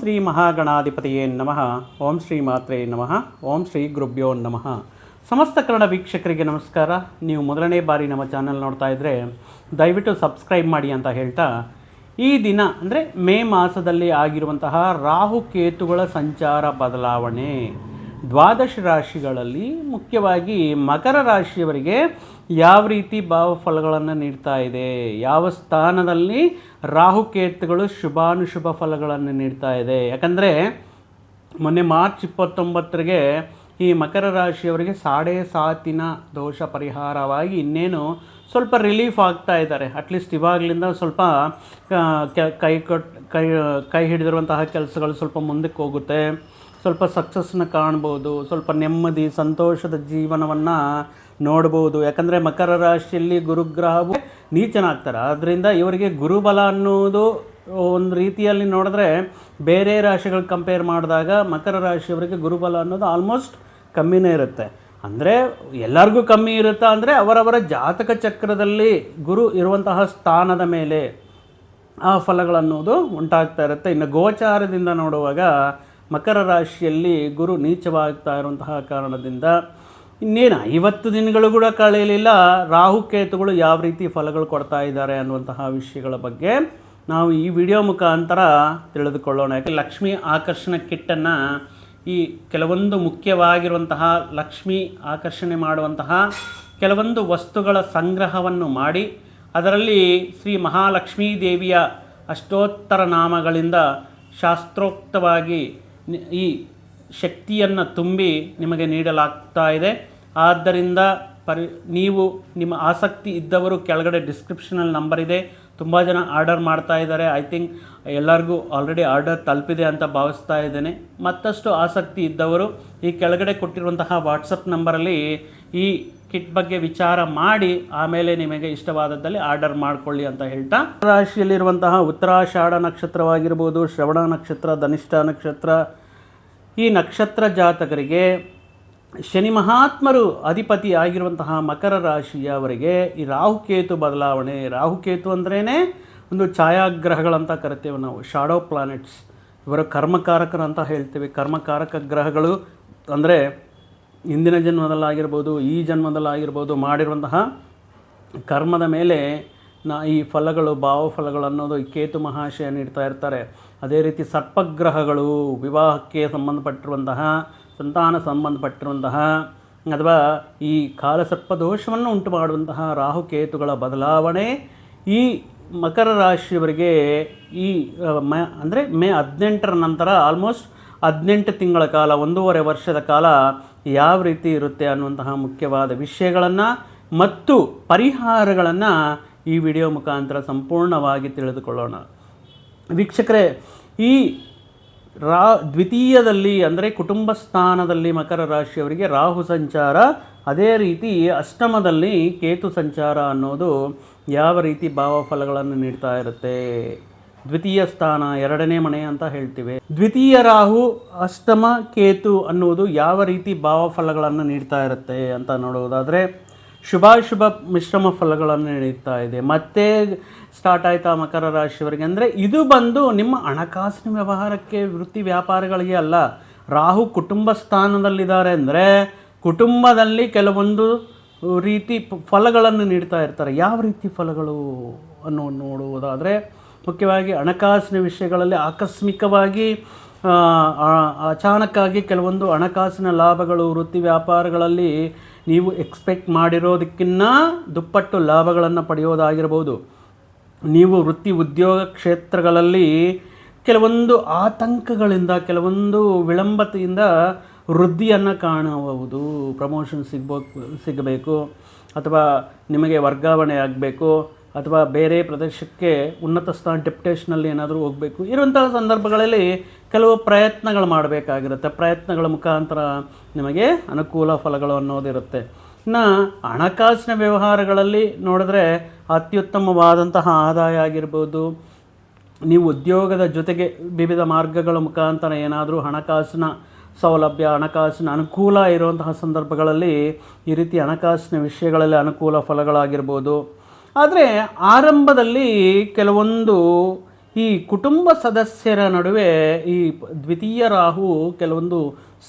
ಶ್ರೀ ಮಹಾಗಣಾಧಿಪತಿಯೇ ನಮಃ. ಓಂ ಶ್ರೀ ಮಾತ್ರೇ ನಮಃ. ಓಂ ಶ್ರೀ ಗುರುಭ್ಯೋ ನಮಃ. ಸಮಸ್ತ ಕನ್ನಡ ವೀಕ್ಷಕರಿಗೆ ನಮಸ್ಕಾರ. ನೀವು ಮೊದಲನೇ ಬಾರಿ ನಮ್ಮ ಚಾನಲ್ ನೋಡ್ತಾ ಇದ್ದರೆ ದಯವಿಟ್ಟು ಸಬ್ಸ್ಕ್ರೈಬ್ ಮಾಡಿ ಅಂತ ಹೇಳ್ತಾ, ಈ ದಿನ ಅಂದರೆ ಮೇ ಮಾಸದಲ್ಲಿ ಆಗಿರುವಂತಹ ರಾಹು ಕೇತುಗಳ ಸಂಚಾರ ಬದಲಾವಣೆ. ದ್ವಾದಶ ರಾಶಿಗಳಲ್ಲಿ ಮುಖ್ಯವಾಗಿ ಮಕರ ರಾಶಿಯವರಿಗೆ ಯಾವ ರೀತಿ ಭಾವಫಲಗಳನ್ನು ನೀಡ್ತಾ ಇದೆ? ಯಾವ ಸ್ಥಾನದಲ್ಲಿ ರಾಹುಕೇತುಗಳು ಶುಭಾನುಶುಭ ಫಲಗಳನ್ನು ನೀಡ್ತಾ ಇದೆ? ಯಾಕಂದರೆ ಮೊನ್ನೆ ಮಾರ್ಚ್ ಇಪ್ಪತ್ತೊಂಬತ್ತರಿಗೆ ಈ ಮಕರ ರಾಶಿಯವರಿಗೆ ಸಾಡೆ ಸಾತಿನ ದೋಷ ಪರಿಹಾರವಾಗಿ ಇನ್ನೇನು ಸ್ವಲ್ಪ ರಿಲೀಫ್ ಆಗ್ತಾ ಇದ್ದಾರೆ. ಅಟ್ಲೀಸ್ಟ್ ಇವಾಗಲಿಂದ ಸ್ವಲ್ಪ ಕೈ ಕೊಟ್, ಕೈ ಕೈ ಹಿಡಿದಿರುವಂತಹ ಕೆಲಸಗಳು ಸ್ವಲ್ಪ ಮುಂದಕ್ಕೆ ಹೋಗುತ್ತೆ. ಸ್ವಲ್ಪ ಸಕ್ಸಸ್ನ ಕಾಣ್ಬೋದು. ಸ್ವಲ್ಪ ನೆಮ್ಮದಿ, ಸಂತೋಷದ ಜೀವನವನ್ನು ನೋಡ್ಬೋದು ಯಾಕಂದರೆ ಮಕರ ರಾಶಿಯಲ್ಲಿ ಗುರುಗ್ರಹವು ನೀಚನಾಗ್ತಾರೆ. ಆದ್ದರಿಂದ ಇವರಿಗೆ ಗುರುಬಲ ಅನ್ನೋದು ಒಂದು ರೀತಿಯಲ್ಲಿ ನೋಡಿದ್ರೆ ಬೇರೆ ರಾಶಿಗಳು ಕಂಪೇರ್ ಮಾಡಿದಾಗ ಮಕರ ರಾಶಿಯವರಿಗೆ ಗುರುಬಲ ಅನ್ನೋದು ಆಲ್ಮೋಸ್ಟ್ ಕಮ್ಮಿನೇ ಇರುತ್ತೆ. ಅಂದರೆ ಎಲ್ಲರಿಗೂ ಕಮ್ಮಿ ಇರುತ್ತಾ ಅಂದರೆ ಅವರವರ ಜಾತಕ ಚಕ್ರದಲ್ಲಿ ಗುರು ಇರುವಂತಹ ಸ್ಥಾನದ ಮೇಲೆ ಆ ಫಲಗಳನ್ನೋದು ಉಂಟಾಗ್ತಾ ಇರುತ್ತೆ. ಇನ್ನು ಗೋಚಾರದಿಂದ ನೋಡುವಾಗ ಮಕರ ರಾಶಿಯಲ್ಲಿ ಗುರು ನೀಚವಾಗ್ತಾ ಇರುವಂತಹ ಕಾರಣದಿಂದ ಇನ್ನೇನು, ಐವತ್ತು ದಿನಗಳು ಕೂಡ ಕಳೆಯಲಿಲ್ಲ. ರಾಹುಕೇತುಗಳು ಯಾವ ರೀತಿ ಫಲಗಳು ಕೊಡ್ತಾ ಇದ್ದಾರೆ ಅನ್ನುವಂತಹ ವಿಷಯಗಳ ಬಗ್ಗೆ ನಾವು ಈ ವಿಡಿಯೋ ಮುಖಾಂತರ ತಿಳಿದುಕೊಳ್ಳೋಣ. ಯಾಕೆ ಲಕ್ಷ್ಮಿ ಆಕರ್ಷಣ ಕಿಟ್ಟನ್ನು ಈ ಕೆಲವೊಂದು ಮುಖ್ಯವಾಗಿರುವಂತಹ ಲಕ್ಷ್ಮಿ ಆಕರ್ಷಣೆ ಮಾಡುವಂತಹ ಕೆಲವೊಂದು ವಸ್ತುಗಳ ಸಂಗ್ರಹವನ್ನು ಮಾಡಿ, ಅದರಲ್ಲಿ ಶ್ರೀ ಮಹಾಲಕ್ಷ್ಮೀ ದೇವಿಯ ಅಷ್ಟೋತ್ತರ ನಾಮಗಳಿಂದ ಶಾಸ್ತ್ರೋಕ್ತವಾಗಿ ಈ ಶಕ್ತಿಯನ್ನು ತುಂಬಿ ನಿಮಗೆ ನೀಡಲಾಗ್ತಾ ಇದೆ. ಆದ್ದರಿಂದ ಪರಿ, ನೀವು ನಿಮ್ಮ ಆಸಕ್ತಿ ಇದ್ದವರು ಕೆಳಗಡೆ ಡಿಸ್ಕ್ರಿಪ್ಷನಲ್ಲಿ ನಂಬರ್ ಇದೆ. ತುಂಬ ಜನ ಆರ್ಡರ್ ಮಾಡ್ತಾ ಇದ್ದಾರೆ. ಐ ಥಿಂಕ್ ಎಲ್ಲರಿಗೂ ಆಲ್ರೆಡಿ ಆರ್ಡರ್ ತಲುಪಿದೆ ಅಂತ ಭಾವಿಸ್ತಾ ಇದ್ದೇನೆ. ಮತ್ತಷ್ಟು ಆಸಕ್ತಿ ಇದ್ದವರು ಈ ಕೆಳಗಡೆ ಕೊಟ್ಟಿರುವಂತಹ ವಾಟ್ಸಪ್ ನಂಬರಲ್ಲಿ ಈ ಕಿಟ್ ಬಗ್ಗೆ ವಿಚಾರ ಮಾಡಿ ಆಮೇಲೆ ನಿಮಗೆ ಇಷ್ಟವಾದದ್ದಲ್ಲಿ ಆರ್ಡರ್ ಮಾಡಿಕೊಳ್ಳಿ ಅಂತ ಹೇಳ್ತಾ. ರಾಶಿಯಲ್ಲಿರುವಂತಹ ಉತ್ತರಾಷಾಢ ನಕ್ಷತ್ರವಾಗಿರ್ಬೋದು, ಶ್ರವಣ ನಕ್ಷತ್ರ, ಧನಿಷ್ಠ ನಕ್ಷತ್ರ. ಈ ನಕ್ಷತ್ರ ಜಾತಕರಿಗೆ ಶನಿ ಮಹಾತ್ಮರು ಅಧಿಪತಿ ಆಗಿರುವಂತಹ ಮಕರ ರಾಶಿಯವರಿಗೆ ಈ ರಾಹುಕೇತು ಬದಲಾವಣೆ, ರಾಹುಕೇತು ಅಂದ್ರೇ ಒಂದು ಛಾಯಾಗ್ರಹಗಳಂತ ಕರಿತೇವೆ ನಾವು ಶಾಡೋ ಪ್ಲಾನೆಟ್ಸ್ ಇವರ ಕರ್ಮಕಾರಕರಂತ ಹೇಳ್ತೇವೆ. ಕರ್ಮಕಾರಕ ಗ್ರಹಗಳು ಅಂದರೆ ಇಂದಿನ ಜನ್ಮದಲ್ಲಾಗಿರ್ಬೋದು, ಈ ಜನ್ಮದಲ್ಲಾಗಿರ್ಬೋದು ಮಾಡಿರುವಂತಹ ಕರ್ಮದ ಮೇಲೆ ನಾ ಈ ಫಲಗಳು ಭಾವಫಲಗಳು ಅನ್ನೋದು ಈ ಕೇತು ಮಹಾಶಯ ನೀಡ್ತಾ ಇರ್ತಾರೆ. ಅದೇ ರೀತಿ ಸರ್ಪಗ್ರಹಗಳು, ವಿವಾಹಕ್ಕೆ ಸಂಬಂಧಪಟ್ಟಿರುವಂತಹ ಸಂತಾನ ಸಂಬಂಧಪಟ್ಟಿರುವಂತಹ ಅಥವಾ ಈ ಕಾಲಸರ್ಪ ದೋಷವನ್ನು ಉಂಟು ಮಾಡುವಂತಹ ರಾಹುಕೇತುಗಳ ಬದಲಾವಣೆ, ಈ ಮಕರ ರಾಶಿಯವರಿಗೆ ಈ ಮ, ಅಂದರೆ ಮೇ ಹದಿನೆಂಟರ ನಂತರ ಆಲ್ಮೋಸ್ಟ್ ಹದಿನೆಂಟು ತಿಂಗಳ ಕಾಲ, ಒಂದೂವರೆ ವರ್ಷದ ಕಾಲ ಯಾವ ರೀತಿ ಇರುತ್ತೆ ಅನ್ನುವಂತಹ ಮುಖ್ಯವಾದ ವಿಷಯಗಳನ್ನು ಮತ್ತು ಪರಿಹಾರಗಳನ್ನು ಈ ವಿಡಿಯೋ ಮುಖಾಂತರ ಸಂಪೂರ್ಣವಾಗಿ ತಿಳಿದುಕೊಳ್ಳೋಣ. ವೀಕ್ಷಕರೇ, ಈ ರಾ ದ್ವಿತೀಯದಲ್ಲಿ ಅಂದರೆ ಕುಟುಂಬ ಸ್ಥಾನದಲ್ಲಿ ಮಕರ ರಾಶಿಯವರಿಗೆ ರಾಹು ಸಂಚಾರ. ಅದೇ ರೀತಿ ಅಷ್ಟಮದಲ್ಲಿ ಕೇತು ಸಂಚಾರ ಅನ್ನೋದು ಯಾವ ರೀತಿ ಭಾವಫಲಗಳನ್ನು ನೀಡ್ತಾ ಇರುತ್ತೆ. ದ್ವಿತೀಯ ಸ್ಥಾನ, ಎರಡನೇ ಮನೆ ಅಂತ ಹೇಳ್ತೀವಿ. ದ್ವಿತೀಯ ರಾಹು, ಅಷ್ಟಮ, ಕೇತು ಅನ್ನುವುದು ಯಾವ ರೀತಿ ಭಾವಫಲಗಳನ್ನು ನೀಡ್ತಾ ಇರುತ್ತೆ ಅಂತ ನೋಡುವುದಾದರೆ ಶುಭಾಶುಭ ಮಿಶ್ರಮ ಫಲಗಳನ್ನು ನೀಡ್ತಾ ಇದೆ. ಮತ್ತೆ ಸ್ಟಾರ್ಟ್ ಆಯಿತಾ ಮಕರ ರಾಶಿಯವರಿಗೆ? ಅಂದರೆ ಇದು ಬಂದು ನಿಮ್ಮ ಹಣಕಾಸಿನ ವ್ಯವಹಾರಕ್ಕೆ ವೃತ್ತಿ ವ್ಯಾಪಾರಗಳಿಗೆ ಅಲ್ಲ, ರಾಹು ಕುಟುಂಬ ಸ್ಥಾನದಲ್ಲಿದ್ದಾರೆ ಅಂದರೆ ಕುಟುಂಬದಲ್ಲಿ ಕೆಲವೊಂದು ರೀತಿ ಫಲಗಳನ್ನು ನೀಡ್ತಾ ಇರ್ತಾರೆ. ಯಾವ ರೀತಿ ಫಲಗಳು ಅನ್ನೋ ನೋಡುವುದಾದರೆ, ಮುಖ್ಯವಾಗಿ ಹಣಕಾಸಿನ ವಿಷಯಗಳಲ್ಲಿ ಆಕಸ್ಮಿಕವಾಗಿ ಅಚಾನಕ್ಕಾಗಿ ಕೆಲವೊಂದು ಹಣಕಾಸಿನ ಲಾಭಗಳು ವೃತ್ತಿ ವ್ಯಾಪಾರಗಳಲ್ಲಿ ನೀವು ಎಕ್ಸ್ಪೆಕ್ಟ್ ಮಾಡಿರೋದಕ್ಕಿಂತ ದುಪ್ಪಟ್ಟು ಲಾಭಗಳನ್ನು ಪಡೆಯೋದಾಗಿರ್ಬೋದು. ನೀವು ವೃತ್ತಿ ಉದ್ಯೋಗ ಕ್ಷೇತ್ರಗಳಲ್ಲಿ ಕೆಲವೊಂದು ಆತಂಕಗಳಿಂದ, ಕೆಲವೊಂದು ವಿಳಂಬತೆಯಿಂದ ವೃದ್ಧಿಯನ್ನು ಕಾಣಬಹುದು ಪ್ರಮೋಷನ್ ಸಿಗ್ಬೋ, ಸಿಗಬೇಕು, ಅಥವಾ ನಿಮಗೆ ವರ್ಗಾವಣೆ ಆಗಬೇಕು, ಅಥವಾ ಬೇರೆ ಪ್ರದೇಶಕ್ಕೆ ಉನ್ನತ ಸ್ಥಾನ ಡೆಪ್ಯುಟೇಷನಲ್ಲಿ ಏನಾದರೂ ಹೋಗಬೇಕು. ಇರುವಂತಹ ಸಂದರ್ಭಗಳಲ್ಲಿ ಕೆಲವು ಪ್ರಯತ್ನಗಳು ಮಾಡಬೇಕಾಗಿರುತ್ತೆ. ಪ್ರಯತ್ನಗಳ ಮುಖಾಂತರ ನಿಮಗೆ ಅನುಕೂಲ ಫಲಗಳು ಅನ್ನೋದಿರುತ್ತೆ. ಇನ್ನು ಹಣಕಾಸಿನ ವ್ಯವಹಾರಗಳಲ್ಲಿ ನೋಡಿದ್ರೆ ಅತ್ಯುತ್ತಮವಾದಂತಹ ಆದಾಯ ಆಗಿರ್ಬೋದು. ನೀವು ಉದ್ಯೋಗದ ಜೊತೆಗೆ ವಿವಿಧ ಮಾರ್ಗಗಳ ಮುಖಾಂತರ ಏನಾದರೂ ಹಣಕಾಸಿನ ಸೌಲಭ್ಯ, ಹಣಕಾಸಿನ ಅನುಕೂಲ ಇರುವಂತಹ ಸಂದರ್ಭಗಳಲ್ಲಿ ಈ ರೀತಿ ಹಣಕಾಸಿನ ವಿಷಯಗಳಲ್ಲಿ ಅನುಕೂಲ ಫಲಗಳಾಗಿರ್ಬೋದು. ಆದರೆ ಆರಂಭದಲ್ಲಿ ಕೆಲವೊಂದು ಈ ಕುಟುಂಬ ಸದಸ್ಯರ ನಡುವೆ ಈ ದ್ವಿತೀಯ ರಾಹು ಕೆಲವೊಂದು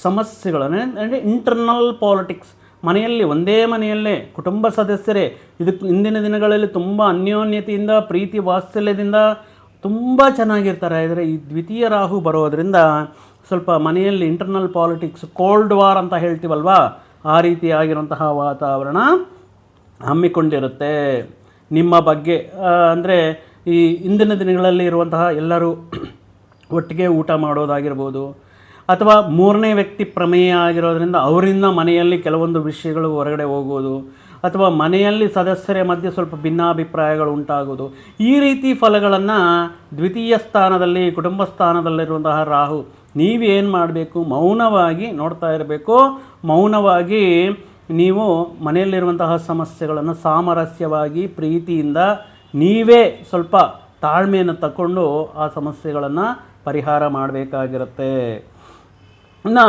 ಸಮಸ್ಯೆಗಳನ್ನು ಅಂದರೆ ಇಂಟರ್ನಲ್ ಪಾಲಿಟಿಕ್ಸ್ ಮನೆಯಲ್ಲಿ, ಒಂದೇ ಮನೆಯಲ್ಲೇ ಕುಟುಂಬ ಸದಸ್ಯರೇ ಇದಕ್ಕೆ ಇಂದಿನ ದಿನಗಳಲ್ಲಿ ತುಂಬ ಅನ್ಯೋನ್ಯತೆಯಿಂದ, ಪ್ರೀತಿ ವಾತ್ಸಲ್ಯದಿಂದ ತುಂಬ ಚೆನ್ನಾಗಿರ್ತಾರೆ. ಆದರೆ ಈ ದ್ವಿತೀಯ ರಾಹು ಬರೋದರಿಂದ ಸ್ವಲ್ಪ ಮನೆಯಲ್ಲಿ ಇಂಟರ್ನಲ್ ಪಾಲಿಟಿಕ್ಸ್ ಕೋಲ್ಡ್ ವಾರ್ ಅಂತ ಹೇಳ್ತೀವಲ್ವಾ? ಆ ರೀತಿಯಾಗಿರುವಂತಹ ವಾತಾವರಣ ಹಮ್ಮಿಕೊಂಡಿರುತ್ತೆ. ನಿಮ್ಮ ಬಗ್ಗೆ ಅಂದರೆ ಈ ಇಂದಿನ ದಿನಗಳಲ್ಲಿ ಇರುವಂತಹ ಎಲ್ಲರೂ ಒಟ್ಟಿಗೆ ಊಟ ಮಾಡೋದಾಗಿರ್ಬೋದು ಅಥವಾ ಮೂರನೇ ವ್ಯಕ್ತಿ ಪ್ರಮೇಯ ಆಗಿರೋದ್ರಿಂದ ಅವರಿಂದ ಮನೆಯಲ್ಲಿ ಕೆಲವೊಂದು ವಿಷಯಗಳು ಹೊರಗಡೆ ಹೋಗೋದು, ಅಥವಾ ಮನೆಯಲ್ಲಿ ಸದಸ್ಯರ ಮಧ್ಯೆ ಸ್ವಲ್ಪ ಭಿನ್ನಾಭಿಪ್ರಾಯಗಳು ಉಂಟಾಗೋದು. ಈ ರೀತಿ ಫಲಗಳನ್ನು ದ್ವಿತೀಯ ಸ್ಥಾನದಲ್ಲಿ, ಕುಟುಂಬ ಸ್ಥಾನದಲ್ಲಿರುವಂತಹ ರಾಹು, ನೀವೇನು ಮಾಡಬೇಕು? ಮೌನವಾಗಿ ನೋಡ್ತಾ ಇರಬೇಕು. ಮೌನವಾಗಿ ನೀವು ಮನೆಯಲ್ಲಿರುವಂತಹ ಸಮಸ್ಯೆಗಳನ್ನು ಸಾಮರಸ್ಯವಾಗಿ, ಪ್ರೀತಿಯಿಂದ ನೀವೇ ಸ್ವಲ್ಪ ತಾಳ್ಮೆಯನ್ನು ತಗೊಂಡು ಆ ಸಮಸ್ಯೆಗಳನ್ನು ಪರಿಹಾರ ಮಾಡಬೇಕಾಗಿರುತ್ತೆ. ಇನ್ನು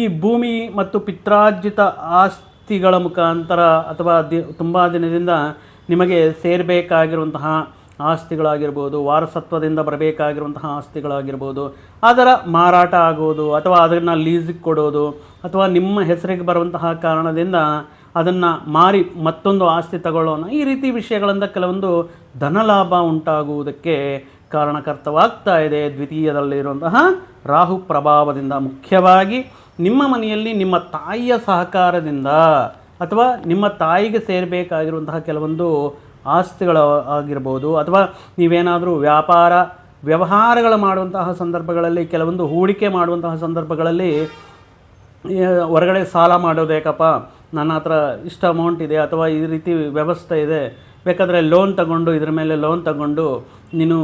ಈ ಭೂಮಿ ಮತ್ತು ಪಿತ್ರಾರ್ಜಿತ ಆಸ್ತಿಗಳ ಮುಖಾಂತರ ಅಥವಾ ದಿ, ತುಂಬ ದಿನದಿಂದ ನಿಮಗೆ ಸೇರಬೇಕಾಗಿರುವಂತಹ ಆಸ್ತಿಗಳಾಗಿರ್ಬೋದು, ವಾರಸತ್ವದಿಂದ ಬರಬೇಕಾಗಿರುವಂತಹ ಆಸ್ತಿಗಳಾಗಿರ್ಬೋದು, ಅದರ ಮಾರಾಟ ಆಗೋದು ಅಥವಾ ಅದನ್ನು ಲೀಸಿಗೆ ಕೊಡೋದು ಅಥವಾ ನಿಮ್ಮ ಹೆಸರಿಗೆ ಬರುವಂತಹ ಕಾರಣದಿಂದ ಅದನ್ನು ಮಾರಿ ಮತ್ತೊಂದು ಆಸ್ತಿ ತಗೊಳ್ಳೋಣ. ಈ ರೀತಿ ವಿಷಯಗಳಿಂದ ಕೆಲವೊಂದು ಧನಲಾಭ ಉಂಟಾಗುವುದಕ್ಕೆ ಕಾರಣಕರ್ತವಾಗ್ತಾ ಇದೆ ದ್ವಿತೀಯದಲ್ಲಿರುವಂತಹ ರಾಹು ಪ್ರಭಾವದಿಂದ ಮುಖ್ಯವಾಗಿ ನಿಮ್ಮ ಮನೆಯಲ್ಲಿ ನಿಮ್ಮ ತಾಯಿಯ ಸಹಕಾರದಿಂದ ಅಥವಾ ನಿಮ್ಮ ತಾಯಿಗೆ ಸೇರಬೇಕಾಗಿರುವಂತಹ ಕೆಲವೊಂದು ಆಸ್ತಿಗಳು ಆಗಿರ್ಬೋದು ಅಥವಾ ನೀವೇನಾದರೂ ವ್ಯಾಪಾರ ವ್ಯವಹಾರಗಳು ಮಾಡುವಂತಹ ಸಂದರ್ಭಗಳಲ್ಲಿ ಕೆಲವೊಂದು ಹೂಡಿಕೆ ಮಾಡುವಂತಹ ಸಂದರ್ಭಗಳಲ್ಲಿ ಹೊರಗಡೆ ಸಾಲ ಮಾಡೋದೇಕಪ್ಪ ನನ್ನ ಹತ್ರ ಇಷ್ಟು ಅಮೌಂಟ್ ಇದೆ ಅಥವಾ ಈ ರೀತಿ ವ್ಯವಸ್ಥೆ ಇದೆ. ಬೇಕಾದರೆ ಲೋನ್ ತಗೊಂಡು, ಇದ್ರ ಮೇಲೆ ಲೋನ್ ತಗೊಂಡು, ನೀನು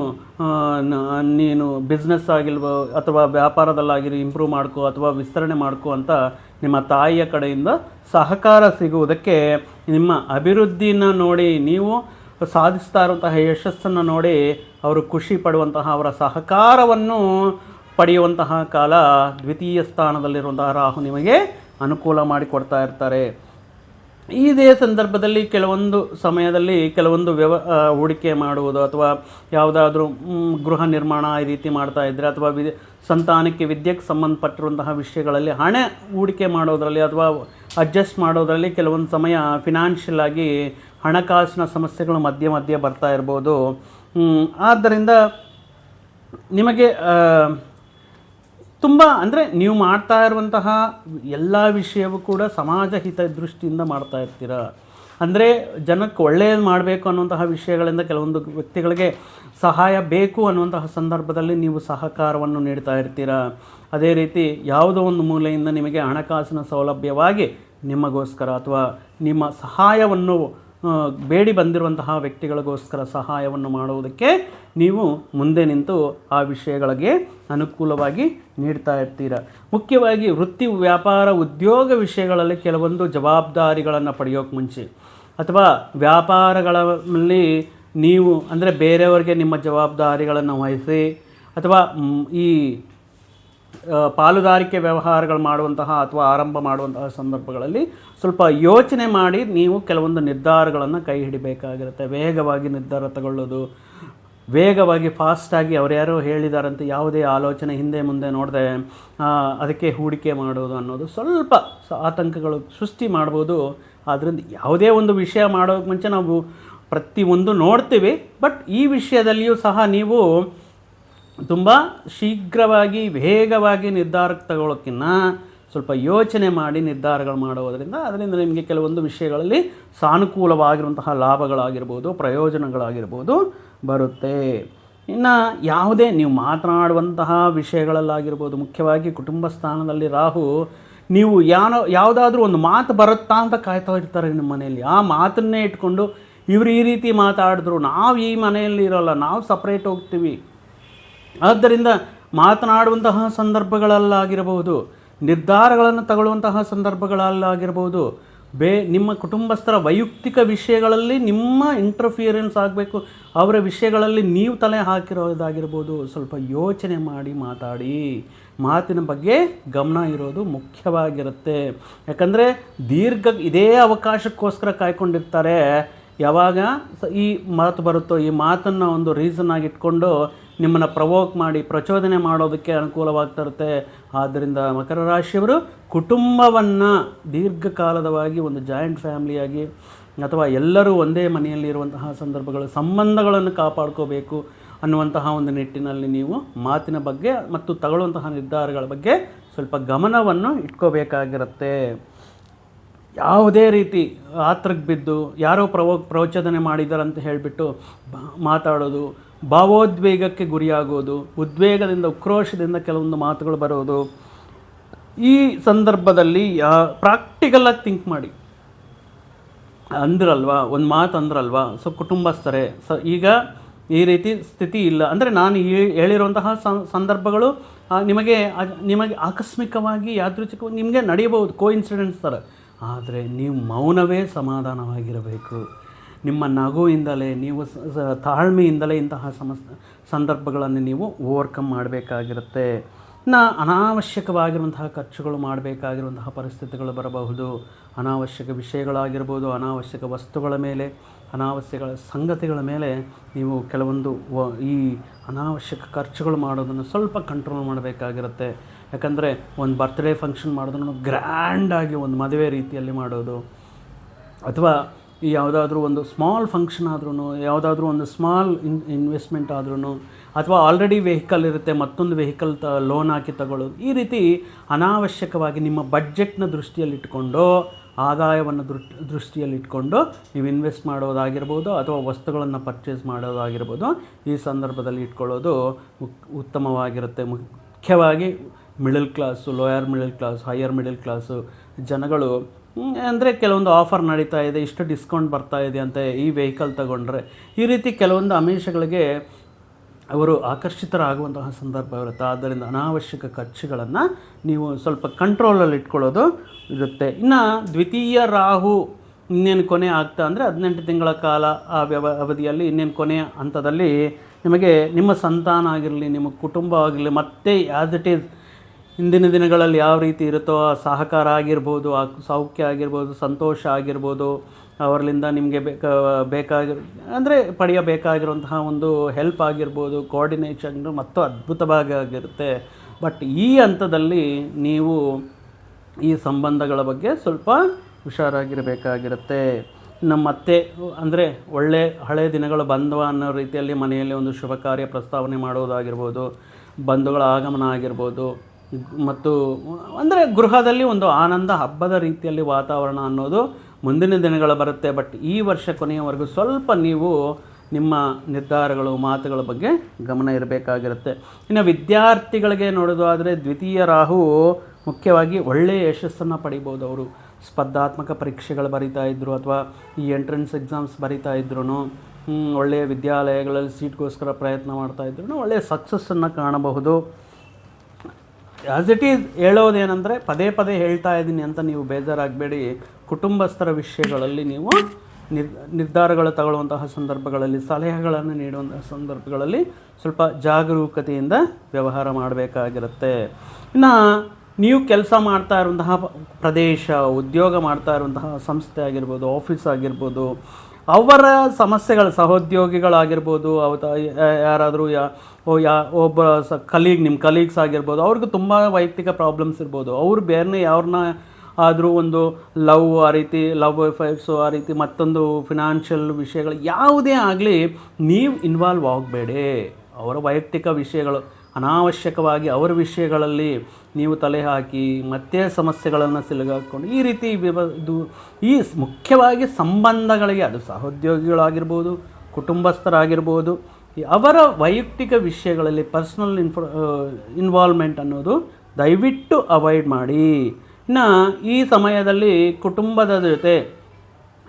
ನೀನು ಬಿಸ್ನೆಸ್ ಆಗಿಲ್ವೋ, ಅಥವಾ ವ್ಯಾಪಾರದಲ್ಲಾಗಿರಿ ಇಂಪ್ರೂವ್ ಮಾಡ್ಕೋ, ಅಥವಾ ವಿಸ್ತರಣೆ ಮಾಡ್ಕೋ ಅಂತ ನಿಮ್ಮ ತಾಯಿಯ ಕಡೆಯಿಂದ ಸಹಕಾರ ಸಿಗುವುದಕ್ಕೆ ನಿಮ್ಮ ಅಭಿವೃದ್ಧಿನ ನೋಡಿ ನೀವು ಸಾಧಿಸ್ತಾ ಇರುವಂತಹ ಯಶಸ್ಸನ್ನು ನೋಡಿ ಅವರು ಖುಷಿ ಪಡುವಂತಹ, ಅವರ ಸಹಕಾರವನ್ನು ಪಡೆಯುವಂತಹ ಕಾಲ ದ್ವಿತೀಯ ಸ್ಥಾನದಲ್ಲಿರುವಂತಹ ರಾಹು ನಿಮಗೆ ಅನುಕೂಲ ಮಾಡಿಕೊಡ್ತಾ ಇರ್ತಾರೆ. ಇದೇ ಸಂದರ್ಭದಲ್ಲಿ ಕೆಲವೊಂದು ಸಮಯದಲ್ಲಿ ಕೆಲವೊಂದು ವ್ಯವ ಹೂಡಿಕೆ ಮಾಡುವುದು ಅಥವಾ ಯಾವುದಾದ್ರೂ ಗೃಹ ನಿರ್ಮಾಣ ಈ ರೀತಿ ಮಾಡ್ತಾ ಇದ್ದರೆ ಅಥವಾ ವಿ ಸಂತಾನಕ್ಕೆ ವಿದ್ಯೆಗೆ ಸಂಬಂಧಪಟ್ಟಿರುವಂತಹ ವಿಷಯಗಳಲ್ಲಿ ಹಣ ಹೂಡಿಕೆ ಮಾಡೋದರಲ್ಲಿ ಅಥವಾ ಅಡ್ಜಸ್ಟ್ ಮಾಡೋದರಲ್ಲಿ ಕೆಲವೊಂದು ಸಮಯ ಫಿನಾನ್ಷಿಯಲ್ ಆಗಿ ಹಣಕಾಸಿನ ಸಮಸ್ಯೆಗಳು ಮಧ್ಯೆ ಮಧ್ಯೆ ಬರ್ತಾ ಇರ್ಬೋದು. ಆದ್ದರಿಂದ ನಿಮಗೆ ತುಂಬ, ಅಂದರೆ ನೀವು ಮಾಡ್ತಾ ಇರುವಂತಹ ಎಲ್ಲ ವಿಷಯವೂ ಕೂಡ ಸಮಾಜ ಹಿತ ದೃಷ್ಟಿಯಿಂದ ಮಾಡ್ತಾ ಇರ್ತೀರ. ಅಂದರೆ ಜನಕ್ಕೆ ಒಳ್ಳೆಯದು ಮಾಡಬೇಕು ಅನ್ನುವಂತಹ ವಿಷಯಗಳಿಂದ ಕೆಲವೊಂದು ವ್ಯಕ್ತಿಗಳಿಗೆ ಸಹಾಯ ಬೇಕು ಅನ್ನುವಂತಹ ಸಂದರ್ಭದಲ್ಲಿ ನೀವು ಸಹಕಾರವನ್ನು ನೀಡ್ತಾ ಇರ್ತೀರ. ಅದೇ ರೀತಿ ಯಾವುದೋ ಒಂದು ಮೂಲೆಯಿಂದ ನಿಮಗೆ ಹಣಕಾಸಿನ ಸೌಲಭ್ಯವಾಗಿ ನಿಮಗೋಸ್ಕರ ಅಥವಾ ನಿಮ್ಮ ಸಹಾಯವನ್ನು ಬೇಡಿ ಬಂದಿರುವಂತಹ ವ್ಯಕ್ತಿಗಳಿಗೋಸ್ಕರ ಸಹಾಯವನ್ನು ಮಾಡುವುದಕ್ಕೆ ನೀವು ಮುಂದೆ ನಿಂತು ಆ ವಿಷಯಗಳಿಗೆ ಅನುಕೂಲವಾಗಿ ನೀಡ್ತಾ ಇರ್ತೀರ. ಮುಖ್ಯವಾಗಿ ವೃತ್ತಿ, ವ್ಯಾಪಾರ, ಉದ್ಯೋಗ ವಿಷಯಗಳಲ್ಲಿ ಕೆಲವೊಂದು ಜವಾಬ್ದಾರಿಗಳನ್ನು ಪಡೆಯೋಕ್ಕೆ ಮುಂಚೆ. ಅಥವಾ ವ್ಯಾಪಾರಗಳಲ್ಲಿ ನೀವು ಅಂದರೆ ಬೇರೆಯವರಿಗೆ ನಿಮ್ಮ ಜವಾಬ್ದಾರಿಗಳನ್ನು ವಹಿಸಿ, ಅಥವಾ ಈ ಪಾಲುದಾರಿಕೆ ವ್ಯವಹಾರಗಳು ಮಾಡುವಂತಹ ಅಥವಾ ಆರಂಭ ಮಾಡುವಂತಹ ಸಂದರ್ಭಗಳಲ್ಲಿ ಸ್ವಲ್ಪ ಯೋಚನೆ ಮಾಡಿ ನೀವು ಕೆಲವೊಂದು ನಿರ್ಧಾರಗಳನ್ನು ಕೈ ಹಿಡಿಬೇಕಾಗಿರುತ್ತೆ. ವೇಗವಾಗಿ ನಿರ್ಧಾರ ತಗೊಳ್ಳೋದು, ವೇಗವಾಗಿ ಫಾಸ್ಟಾಗಿ ಅವ್ರು ಯಾರೋ ಹೇಳಿದಾರಂತೆ ಯಾವುದೇ ಆಲೋಚನೆ ಹಿಂದೆ ಮುಂದೆ ನೋಡದೆ ಅದಕ್ಕೆ ಹೂಡಿಕೆ ಮಾಡೋದು ಅನ್ನೋದು ಸ್ವಲ್ಪ ಆತಂಕಗಳು ಸೃಷ್ಟಿ ಮಾಡ್ಬೋದು. ಆದ್ದರಿಂದ ಯಾವುದೇ ಒಂದು ವಿಷಯ ಮಾಡೋಕ್ಕೆ ಮುಂಚೆ ನಾವು ಪ್ರತಿಯೊಂದು ನೋಡ್ತೀವಿ. ಬಟ್ ಈ ವಿಷಯದಲ್ಲಿಯೂ ಸಹ ನೀವು ತುಂಬ ಶೀಘ್ರವಾಗಿ ವೇಗವಾಗಿ ನಿರ್ಧಾರಕ್ಕೆ ತಗೊಳ್ಳೋಕ್ಕಿಂತ ಸ್ವಲ್ಪ ಯೋಚನೆ ಮಾಡಿ ನಿರ್ಧಾರಗಳು ಮಾಡೋದರಿಂದ ಅದರಿಂದ ನಿಮಗೆ ಕೆಲವೊಂದು ವಿಷಯಗಳಲ್ಲಿ ಸಾನುಕೂಲವಾಗಿರುವಂತಹ ಲಾಭಗಳಾಗಿರ್ಬೋದು, ಪ್ರಯೋಜನಗಳಾಗಿರ್ಬೋದು ಬರುತ್ತೆ. ಇನ್ನು ಯಾವುದೇ ನೀವು ಮಾತನಾಡುವಂತಹ ವಿಷಯಗಳಲ್ಲಾಗಿರ್ಬೋದು, ಮುಖ್ಯವಾಗಿ ಕುಟುಂಬ ಸ್ಥಾನದಲ್ಲಿ ರಾಹು, ನೀವು ಯಾನೋ, ಯಾವುದಾದ್ರೂ ಒಂದು ಮಾತು ಬರುತ್ತಾ ಅಂತ ಕಾಯ್ತಾ ಇರ್ತಾರೆ ನಿಮ್ಮ ಮನೆಯಲ್ಲಿ. ಆ ಮಾತನ್ನೇ ಇಟ್ಕೊಂಡು ಇವರು ಈ ರೀತಿ ಮಾತಾಡಿದ್ರು, ನಾವು ಈ ಮನೆಯಲ್ಲಿ ಇರೋಲ್ಲ, ನಾವು ಸಪ್ರೇಟ್ ಹೋಗ್ತೀವಿ. ಆದ್ದರಿಂದ ಮಾತನಾಡುವಂತಹ ಸಂದರ್ಭಗಳಲ್ಲಾಗಿರಬಹುದು, ನಿರ್ಧಾರಗಳನ್ನು ತಗೊಳ್ಳುವಂತಹ ಸಂದರ್ಭಗಳಲ್ಲಾಗಿರಬಹುದು, ಬೇ, ನಿಮ್ಮ ಕುಟುಂಬಸ್ಥರ ವೈಯಕ್ತಿಕ ವಿಷಯಗಳಲ್ಲಿ ನಿಮ್ಮ ಇಂಟರ್ಫಿಯರೆನ್ಸ್ ಆಗಬೇಕು, ಅವರ ವಿಷಯಗಳಲ್ಲಿ ನೀವು ತಲೆ ಹಾಕಿರೋದಾಗಿರ್ಬೋದು ಸ್ವಲ್ಪ ಯೋಚನೆ ಮಾಡಿ ಮಾತಾಡಿ. ಮಾತಿನ ಬಗ್ಗೆ ಗಮನ ಇರೋದು ಮುಖ್ಯವಾಗಿರುತ್ತೆ. ಯಾಕಂದರೆ ದೀರ್ಘ, ಇದೇ ಅವಕಾಶಕ್ಕೋಸ್ಕರ ಕಾಯ್ಕೊಂಡಿರ್ತಾರೆ. ಯಾವಾಗ ಈ ಮಾತು ಬರುತ್ತೋ, ಈ ಮಾತನ್ನು ಒಂದು ರೀಸನ್ ಆಗಿ ಇಟ್ಕೊಂಡು ನಿಮ್ಮನ್ನು ಪ್ರವೋಕ್ ಮಾಡಿ, ಪ್ರಚೋದನೆ ಮಾಡೋದಕ್ಕೆ ಅನುಕೂಲವಾಗ್ತಾ ಇರುತ್ತೆ. ಆದ್ದರಿಂದ ಮಕರ ರಾಶಿಯವರು ಕುಟುಂಬವನ್ನು ದೀರ್ಘಕಾಲದವಾಗಿ ಒಂದು ಜಾಯಿಂಟ್ ಫ್ಯಾಮಿಲಿಯಾಗಿ ಅಥವಾ ಎಲ್ಲರೂ ಒಂದೇ ಮನೆಯಲ್ಲಿ ಇರುವಂತಹ ಸಂದರ್ಭಗಳು, ಸಂಬಂಧಗಳನ್ನು ಕಾಪಾಡ್ಕೋಬೇಕು ಅನ್ನುವಂತಹ ಒಂದು ನಿಟ್ಟಿನಲ್ಲಿ ನೀವು ಮಾತಿನ ಬಗ್ಗೆ ಮತ್ತು ತಗೊಳ್ಳುವಂತಹ ನಿರ್ಧಾರಗಳ ಬಗ್ಗೆ ಸ್ವಲ್ಪ ಗಮನವನ್ನು ಇಟ್ಕೋಬೇಕಾಗಿರುತ್ತೆ. ಯಾವುದೇ ರೀತಿ ಆತ್ರಕ್ಕೆ ಬಿದ್ದು, ಯಾರೋ ಪ್ರವೋ ಪ್ರವಚೋದನೆ ಮಾಡಿದ್ದಾರೆ ಅಂತ ಹೇಳಿಬಿಟ್ಟು ಮಾತಾಡೋದು ಭಾವೋದ್ವೇಗಕ್ಕೆ ಗುರಿಯಾಗೋದು, ಉದ್ವೇಗದಿಂದ, ಉಕ್ರೋಶದಿಂದ ಕೆಲವೊಂದು ಮಾತುಗಳು ಬರೋದು. ಈ ಸಂದರ್ಭದಲ್ಲಿ ಯಾ ಪ್ರಾಕ್ಟಿಕಲಾಗಿ ಥಿಂಕ್ ಮಾಡಿ. ಅಂದ್ರಲ್ವಾ, ಒಂದು ಮಾತು ಅಂದ್ರಲ್ವಾ, ಸೊ ಕುಟುಂಬಸ್ಥರೇ, ಸೊ, ಈಗ ಈ ರೀತಿ ಸ್ಥಿತಿ ಇಲ್ಲ. ಅಂದರೆ ನಾನು ಹೇಳಿರುವಂತಹ ಸಂದರ್ಭಗಳು ನಿಮಗೆ ನಿಮಗೆ ಆಕಸ್ಮಿಕವಾಗಿ ಯಾದೃಚ್ಛಿಕವಾಗಿ ನಿಮಗೆ ನಡೆಯಬಹುದು ಕೋ ಇನ್ಸಿಡೆಂಟ್ಸ್ ಥರ. ಆದರೆ ನೀವು ಮೌನವೇ ಸಮಾಧಾನವಾಗಿರಬೇಕು. ನಿಮ್ಮ ನಗುವಿಂದಲೇ, ನೀವು ತಾಳ್ಮೆಯಿಂದಲೇ ಇಂತಹ ಸಮಸ್ ಸಂದರ್ಭಗಳನ್ನು ನೀವು ಓವರ್ಕಮ್ ಮಾಡಬೇಕಾಗಿರುತ್ತೆ. ಇನ್ನು ಅನಾವಶ್ಯಕವಾಗಿರುವಂತಹ ಖರ್ಚುಗಳು ಮಾಡಬೇಕಾಗಿರುವಂತಹ ಪರಿಸ್ಥಿತಿಗಳು ಬರಬಹುದು. ಅನಾವಶ್ಯಕ ವಿಷಯಗಳಾಗಿರ್ಬೋದು, ಅನಾವಶ್ಯಕ ವಸ್ತುಗಳ ಮೇಲೆ, ಅನಾವಶ್ಯಕ ಸಂಗತಿಗಳ ಮೇಲೆ ನೀವು ಕೆಲವೊಂದು ವ, ಈ ಅನಾವಶ್ಯಕ ಖರ್ಚುಗಳು ಮಾಡೋದನ್ನು ಸ್ವಲ್ಪ ಕಂಟ್ರೋಲ್ ಮಾಡಬೇಕಾಗಿರುತ್ತೆ. ಯಾಕಂದರೆ ಒಂದು ಬರ್ತ್ಡೇ ಫಂಕ್ಷನ್ ಮಾಡೋದನ್ನು ಗ್ರ್ಯಾಂಡಾಗಿ ಒಂದು ಮದುವೆ ರೀತಿಯಲ್ಲಿ ಮಾಡೋದು. ಅಥವಾ ಯಾವುದಾದ್ರೂ ಒಂದು ಸ್ಮಾಲ್ ಫಂಕ್ಷನ್ ಆದ್ರೂ ಯಾವುದಾದ್ರೂ ಒಂದು ಸ್ಮಾಲ್ ಇನ್ ಇನ್ವೆಸ್ಟ್ಮೆಂಟ್ ಆದ್ರೂ ಅಥವಾ ಆಲ್ರೆಡಿ ವೆಹಿಕಲ್ ಇರುತ್ತೆ, ಮತ್ತೊಂದು ವೆಹಿಕಲ್ ತ ಲೋನ್ ಹಾಕಿ ತಗೊಳ್ಳೋದು, ಈ ರೀತಿ ಅನಾವಶ್ಯಕವಾಗಿ ನಿಮ್ಮ ಬಡ್ಜೆಟ್ನ ದೃಷ್ಟಿಯಲ್ಲಿಟ್ಕೊಂಡು ಆದಾಯವನ್ನು ದೃಷ್ಟಿಯಲ್ಲಿಟ್ಕೊಂಡು ನೀವು ಇನ್ವೆಸ್ಟ್ ಮಾಡೋದಾಗಿರ್ಬೋದು, ಅಥವಾ ವಸ್ತುಗಳನ್ನು ಪರ್ಚೇಸ್ ಮಾಡೋದಾಗಿರ್ಬೋದು, ಈ ಸಂದರ್ಭದಲ್ಲಿ ಇಟ್ಕೊಳ್ಳೋದು ಉತ್- ಉತ್ತಮವಾಗಿರುತ್ತೆ. ಮುಖ್ಯವಾಗಿ middle class lower middle class higher middle class ಜನಗಳು ಅಂದರೆ ಕೆಲವೊಂದು ಆಫರ್ ನಡೀತಾ ಇದೆ, ಇಷ್ಟು ಡಿಸ್ಕೌಂಟ್ ಬರ್ತಾ ಇದೆ ಅಂತ ಈ ವೆಹಿಕಲ್ ತಗೊಂಡ್ರೆ. ಈ ರೀತಿ ಕೆಲವೊಂದು ಅಮಿಷಗಳಿಗೆ ಅವರು ಆಕರ್ಷಿತರಾಗುವಂತಹ ಸಂದರ್ಭ ಇರುತ್ತೆ ಆದ್ದರಿಂದ ಅನಾವಶ್ಯಕ ಖರ್ಚುಗಳನ್ನು ನೀವು ಸ್ವಲ್ಪ ಕಂಟ್ರೋಲಲ್ಲಿ ಇಟ್ಕೊಳ್ಳೋದು ಇರುತ್ತೆ. ಇನ್ನು ದ್ವಿತೀಯ ರಾಹು ಇನ್ನೇನು ಕೊನೆ ಆಗ್ತಾ ಅಂದರೆ ಹದಿನೆಂಟು ತಿಂಗಳ ಕಾಲ ಆ ವ್ಯವ, ಅವಧಿಯಲ್ಲಿ ಇನ್ನೇನು ಕೊನೆಯ ಹಂತದಲ್ಲಿ ನಿಮಗೆ ನಿಮ್ಮ ಸಂತಾನ ಆಗಿರಲಿ, ನಿಮ್ಮ ಕುಟುಂಬ ಆಗಿರಲಿ, ಮತ್ತೆ ಆ್ಯಸ್ ಇಟ್ ಈಸ್ ಹಿಂದಿನ ದಿನಗಳಲ್ಲಿ ಯಾವ ರೀತಿ ಇರುತ್ತೋ, ಆ ಸಹಕಾರ ಆಗಿರ್ಬೋದು, ಆ ಸೌಖ್ಯ ಆಗಿರ್ಬೋದು, ಸಂತೋಷ ಆಗಿರ್ಬೋದು ಅವರಿಂದ ನಿಮಗೆ ಬೇಕ ಬೇಕಾಗಿರ ಅಂದರೆ ಪಡೆಯಬೇಕಾಗಿರುವಂತಹ ಒಂದು ಹೆಲ್ಪ್ ಆಗಿರ್ಬೋದು ಕೋಆರ್ಡಿನೇಷನ್ ಮತ್ತು ಅದ್ಭುತವಾಗಿ ಆಗಿರುತ್ತೆ. ಬಟ್ ಈ ಹಂತದಲ್ಲಿ ನೀವು ಈ ಸಂಬಂಧಗಳ ಬಗ್ಗೆ ಸ್ವಲ್ಪ ಹುಷಾರಾಗಿರಬೇಕಾಗಿರುತ್ತೆ. ನಮ್ಮ ಅತ್ತೆ ಅಂದರೆ ಒಳ್ಳೆ ಹಳೆ ದಿನಗಳು ಬಂದವ ಅನ್ನೋ ರೀತಿಯಲ್ಲಿ ಮನೆಯಲ್ಲಿ ಒಂದು ಶುಭ ಕಾರ್ಯ ಪ್ರಸ್ತಾವನೆ ಮಾಡೋದಾಗಿರ್ಬೋದು, ಬಂಧುಗಳ ಆಗಮನ ಆಗಿರ್ಬೋದು ಮತ್ತು ಅಂದರೆ ಗೃಹದಲ್ಲಿ ಒಂದು ಆನಂದ ಹಬ್ಬದ ರೀತಿಯಲ್ಲಿ ವಾತಾವರಣ ಅನ್ನೋದು ಮುಂದಿನ ದಿನಗಳು ಬರುತ್ತೆ. ಬಟ್ ಈ ವರ್ಷ ಕೊನೆಯವರೆಗೂ ಸ್ವಲ್ಪ ನೀವು ನಿಮ್ಮ ನಿರ್ಧಾರಗಳು, ಮಾತುಗಳ ಬಗ್ಗೆ ಗಮನ ಇರಬೇಕಾಗಿರುತ್ತೆ. ಇನ್ನು ವಿದ್ಯಾರ್ಥಿಗಳಿಗೆ ನೋಡೋದಾದರೆ ದ್ವಿತೀಯ ರಾಹು ಮುಖ್ಯವಾಗಿ ಒಳ್ಳೆಯ ಯಶಸ್ಸನ್ನು ಪಡಿಬೋದು ಅವರು. ಸ್ಪರ್ಧಾತ್ಮಕ ಪರೀಕ್ಷೆಗಳು ಬರಿತಾ ಇದ್ದರು ಅಥವಾ ಈ ಎಂಟ್ರೆನ್ಸ್ ಎಕ್ಸಾಮ್ಸ್ ಬರಿತಾ ಇದ್ರೂ ಒಳ್ಳೆಯ ವಿದ್ಯಾಲಯಗಳಲ್ಲಿ ಸೀಟ್ಗೋಸ್ಕರ ಪ್ರಯತ್ನ ಮಾಡ್ತಾ ಇದ್ರು ಒಳ್ಳೆಯ ಸಕ್ಸಸ್ಸನ್ನು ಕಾಣಬಹುದು. ಆ್ಯಸ್ ಇಟ್ ಈಸ್ ಹೇಳೋದೇನೆಂದರೆ ಪದೇ ಪದೇ ಹೇಳ್ತಾ ಇದ್ದೀನಿ ಅಂತ ನೀವು ಬೇಜಾರಾಗಬೇಡಿ. ಕುಟುಂಬಸ್ಥರ ವಿಷಯಗಳಲ್ಲಿ ನೀವು ನಿರ್, ನಿರ್ಧಾರಗಳು ತಗೊಳ್ಳುವಂತಹ ಸಂದರ್ಭಗಳಲ್ಲಿ, ಸಲಹೆಗಳನ್ನು ನೀಡುವಂತಹ ಸಂದರ್ಭಗಳಲ್ಲಿ ಸ್ವಲ್ಪ ಜಾಗರೂಕತೆಯಿಂದ ವ್ಯವಹಾರ ಮಾಡಬೇಕಾಗಿರುತ್ತೆ. ಇನ್ನು ನೀವು ಕೆಲಸ ಮಾಡ್ತಾ ಇರುವಂತಹ ಪ್ರದೇಶ, ಉದ್ಯೋಗ ಮಾಡ್ತಾ ಇರುವಂತಹ ಸಂಸ್ಥೆ ಆಗಿರ್ಬೋದು, ಆಫೀಸ್ ಆಗಿರ್ಬೋದು ಅವರ ಸಮಸ್ಯೆಗಳು ಸಹೋದ್ಯೋಗಿಗಳಾಗಿರ್ಬೋದು ಅವತ್ತು ಯಾರಾದರೂ ಯಾ, ಓ, ಯಾ, ಒಬ್ಬ ಸ ಕಲೀಗ್ ನಿಮ್ಮ ಕಲೀಗ್ಸ್ ಆಗಿರ್ಬೋದು, ಅವ್ರಿಗೂ ತುಂಬ ವೈಯಕ್ತಿಕ ಪ್ರಾಬ್ಲಮ್ಸ್ ಇರ್ಬೋದು. ಅವ್ರು ಬೇರೆ ಯಾರನ್ನ ಆದರೂ ಒಂದು ಲವ್ ಆ ರೀತಿ ಲವ್ ಎಫೆಕ್ಟ್ಸು ಆ ರೀತಿ ಮತ್ತೊಂದು ಫಿನಾನ್ಷಿಯಲ್ ವಿಷಯಗಳು ಯಾವುದೇ ಆಗಲಿ, ನೀವು ಇನ್ವಾಲ್ವ್ ಆಗಬೇಡಿ. ಅವರ ವೈಯಕ್ತಿಕ ವಿಷಯಗಳು ಅನಾವಶ್ಯಕವಾಗಿ ಅವರ ವಿಷಯಗಳಲ್ಲಿ ನೀವು ತಲೆ ಹಾಕಿ ಮತ್ತೆ ಸಮಸ್ಯೆಗಳನ್ನು ಸಿಲುಗಾಕೊಂಡು ಈ ರೀತಿ ಇದು ಈ ಮುಖ್ಯವಾಗಿ ಸಂಬಂಧಗಳಿಗೆ ಅದು ಸಹೋದ್ಯೋಗಿಗಳಾಗಿರ್ಬೋದು, ಕುಟುಂಬಸ್ಥರಾಗಿರ್ಬೋದು ಅವರ ವೈಯಕ್ತಿಕ ವಿಷಯಗಳಲ್ಲಿ ಪರ್ಸ್ನಲ್ ಇನ್ಫೋ ಇನ್ವಾಲ್ವ್ಮೆಂಟ್ ಅನ್ನೋದು ದಯವಿಟ್ಟು ಅವಾಯ್ಡ್ ಮಾಡಿ. ಇನ್ನು ಈ ಸಮಯದಲ್ಲಿ ಕುಟುಂಬದ ಜೊತೆ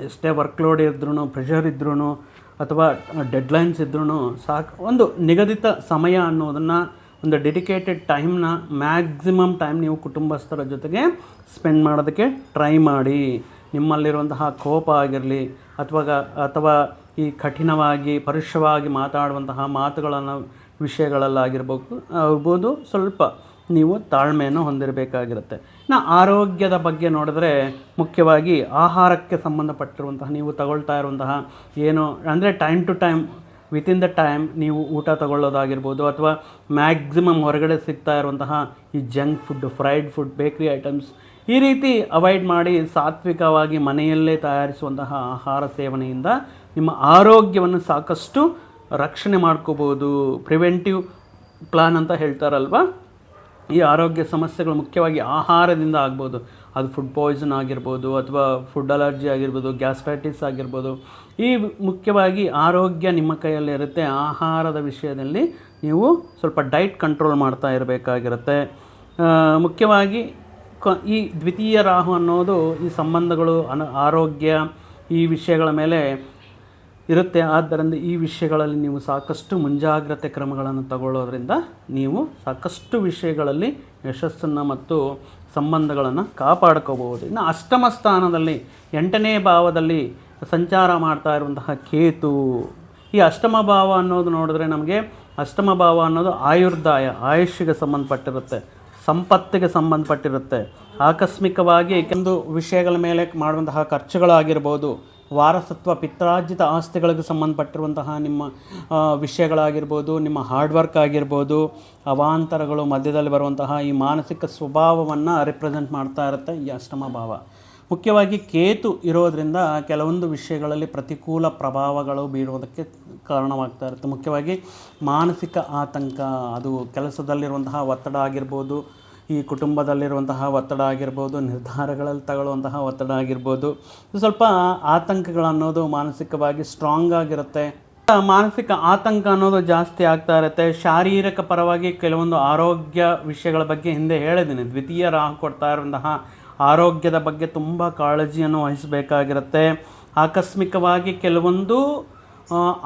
ಎಷ್ಟೇ ವರ್ಕ್ಲೋಡ್ ಇದ್ರೂ ಪ್ರೆಷರ್ ಇದ್ರೂ ಅಥವಾ ಡೆಡ್ಲೈನ್ಸ್ ಇದ್ರೂ ಸಾಕು, ಒಂದು ನಿಗದಿತ ಸಮಯ ಅನ್ನೋದನ್ನು, ಒಂದು ಡೆಡಿಕೇಟೆಡ್ ಟೈಮ್ನ ಮ್ಯಾಕ್ಸಿಮಮ್ ಟೈಮ್ ನೀವು ಕುಟುಂಬಸ್ಥರ ಜೊತೆಗೆ ಸ್ಪೆಂಡ್ ಮಾಡೋದಕ್ಕೆ ಟ್ರೈ ಮಾಡಿ. ನಿಮ್ಮಲ್ಲಿರುವಂತಹ ಕೋಪ ಆಗಿರಲಿ ಅಥವಾ ಅಥವಾ ಈ ಕಠಿಣವಾಗಿ ಪರುಷವಾಗಿ ಮಾತಾಡುವಂತಹ ಮಾತುಗಳನ್ನು ವಿಷಯಗಳಲ್ಲಾಗಿರ್ಬೇಕು ಆಗ್ಬೋದು ಸ್ವಲ್ಪ ನೀವು ತಾಳ್ಮೆಯನ್ನು ಹೊಂದಿರಬೇಕಾಗಿರುತ್ತೆ. ಇನ್ನು ಆರೋಗ್ಯದ ಬಗ್ಗೆ ನೋಡಿದ್ರೆ ಮುಖ್ಯವಾಗಿ ಆಹಾರಕ್ಕೆ ಸಂಬಂಧಪಟ್ಟಿರುವಂತಹ, ನೀವು ತಗೊಳ್ತಾ ಇರುವಂತಹ ಏನು ಅಂದರೆ time to time within the time ನೀವು ಊಟ ತಗೊಳ್ಳೋದಾಗಿರ್ಬೋದು ಅಥವಾ ಮ್ಯಾಕ್ಸಿಮಮ್ ಹೊರಗಡೆ ಸಿಗ್ತಾ ಇರುವಂತಹ ಈ junk food fried food bakery items ಈ ರೀತಿ ಅವಾಯ್ಡ್ ಮಾಡಿ ಸಾತ್ವಿಕವಾಗಿ ಮನೆಯಲ್ಲೇ ತಯಾರಿಸುವಂತಹ ಆಹಾರ ಸೇವನೆಯಿಂದ ನಿಮ್ಮ ಆರೋಗ್ಯವನ್ನು ಸಾಕಷ್ಟು ರಕ್ಷಣೆ ಮಾಡ್ಕೋಬೋದು. ಪ್ರಿವೆಂಟಿವ್ ಪ್ಲಾನ್ ಅಂತ ಹೇಳ್ತಾರಲ್ವ? ಈ ಆರೋಗ್ಯ ಸಮಸ್ಯೆಗಳು ಮುಖ್ಯವಾಗಿ ಆಹಾರದಿಂದ ಆಗ್ಬೋದು. ಅದು ಫುಡ್ ಪಾಯ್ಸನ್ ಆಗಿರ್ಬೋದು ಅಥವಾ ಫುಡ್ ಅಲರ್ಜಿ ಆಗಿರ್ಬೋದು ಗ್ಯಾಸ್ಟ್ರೈಟಿಸ್ ಆಗಿರ್ಬೋದು. ಈ ಮುಖ್ಯವಾಗಿ ಆರೋಗ್ಯ ನಿಮ್ಮ ಕೈಯಲ್ಲಿ ಇರುತ್ತೆ. ಆಹಾರದ ವಿಷಯದಲ್ಲಿ ನೀವು ಸ್ವಲ್ಪ ಡೈಟ್ ಕಂಟ್ರೋಲ್ ಮಾಡ್ತಾ ಇರಬೇಕಾಗಿರುತ್ತೆ. ಮುಖ್ಯವಾಗಿ ಈ ದ್ವಿತೀಯ ರಾಹು ಅನ್ನೋದು ಈ ಸಂಬಂಧಗಳು, ಅನ, ಆರೋಗ್ಯ ಈ ವಿಷಯಗಳ ಮೇಲೆ ಇರುತ್ತೆ. ಆದ್ದರಿಂದ ಈ ವಿಷಯಗಳಲ್ಲಿ ನೀವು ಸಾಕಷ್ಟು ಮುಂಜಾಗ್ರತೆ ಕ್ರಮಗಳನ್ನು ತಗೊಳ್ಳೋದ್ರಿಂದ ನೀವು ಸಾಕಷ್ಟು ವಿಷಯಗಳಲ್ಲಿ ಯಶಸ್ಸನ್ನು ಮತ್ತು ಸಂಬಂಧಗಳನ್ನು ಕಾಪಾಡ್ಕೋಬಹುದು. ಇನ್ನು ಅಷ್ಟಮ ಸ್ಥಾನದಲ್ಲಿ, ಎಂಟನೇ ಭಾವದಲ್ಲಿ ಸಂಚಾರ ಮಾಡ್ತಾ ಇರುವಂತಹ ಕೇತು. ಈ ಅಷ್ಟಮ ಭಾವ ಅನ್ನೋದು ನೋಡಿದ್ರೆ ನಮಗೆ ಅಷ್ಟಮ ಭಾವ ಅನ್ನೋದು ಆಯುರ್ದಾಯ ಆಯುಷ್ಯಗೆ ಸಂಬಂಧಪಟ್ಟಿರುತ್ತೆ, ಸಂಪತ್ತಿಗೆ ಸಂಬಂಧಪಟ್ಟಿರುತ್ತೆ. ಆಕಸ್ಮಿಕವಾಗಿ ಕೆಲವು ವಿಷಯಗಳ ಮೇಲೆ ಮಾಡುವಂತಹ ಖರ್ಚುಗಳಾಗಿರ್ಬೋದು ವಾರಸತ್ವ ಪಿತ್ರಾರ್ಜಿತ ಆಸ್ತಿಗಳಿಗೆ ಸಂಬಂಧಪಟ್ಟಿರುವಂತಹ ನಿಮ್ಮ ವಿಷಯಗಳಾಗಿರ್ಬೋದು, ನಿಮ್ಮ ಹಾರ್ಡ್ ವರ್ಕ್ ಆಗಿರ್ಬೋದು, ಅವಾಂತರಗಳು ಮಧ್ಯದಲ್ಲಿ ಬರುವಂತಹ ಈ ಮಾನಸಿಕ ಸ್ವಭಾವವನ್ನು ರಿಪ್ರೆಸೆಂಟ್ ಮಾಡ್ತಾ ಇರುತ್ತೆ ಈ ಅಷ್ಟಮ ಭಾವ. ಮುಖ್ಯವಾಗಿ ಕೇತು ಇರೋದರಿಂದ ಕೆಲವೊಂದು ವಿಷಯಗಳಲ್ಲಿ ಪ್ರತಿಕೂಲ ಪ್ರಭಾವಗಳು ಬೀರುವುದಕ್ಕೆ ಕಾರಣವಾಗ್ತಾ ಇರುತ್ತೆ. ಮುಖ್ಯವಾಗಿ ಮಾನಸಿಕ ಆತಂಕ, ಅದು ಕೆಲಸದಲ್ಲಿರುವಂತಹ ಒತ್ತಡ ಆಗಿರ್ಬೋದು ಈ ಕುಟುಂಬದಲ್ಲಿರುವಂತಹ ಒತ್ತಡ ಆಗಿರ್ಬೋದು, ನಿರ್ಧಾರಗಳಲ್ಲಿ ತಗೊಳ್ಳುವಂತಹ ಒತ್ತಡ ಆಗಿರ್ಬೋದು ಸ್ವಲ್ಪ ಆತಂಕಗಳು ಅನ್ನೋದು ಮಾನಸಿಕವಾಗಿ ಸ್ಟ್ರಾಂಗ್ ಆಗಿರುತ್ತೆ. ಮಾನಸಿಕ ಆತಂಕ ಅನ್ನೋದು ಜಾಸ್ತಿ ಆಗ್ತಾ ಇರುತ್ತೆ. ಶಾರೀರಿಕ ಪರವಾಗಿ ಕೆಲವೊಂದು ಆರೋಗ್ಯ ವಿಷಯಗಳ ಬಗ್ಗೆ ಹಿಂದೆ ಹೇಳಿದ್ದೀನಿ. ದ್ವಿತೀಯ ರಾಹು ಕೊಡ್ತಾ ಇರುವಂತಹ ಆರೋಗ್ಯದ ಬಗ್ಗೆ ತುಂಬ ಕಾಳಜಿಯನ್ನು ವಹಿಸಬೇಕಾಗಿರುತ್ತೆ. ಆಕಸ್ಮಿಕವಾಗಿ ಕೆಲವೊಂದು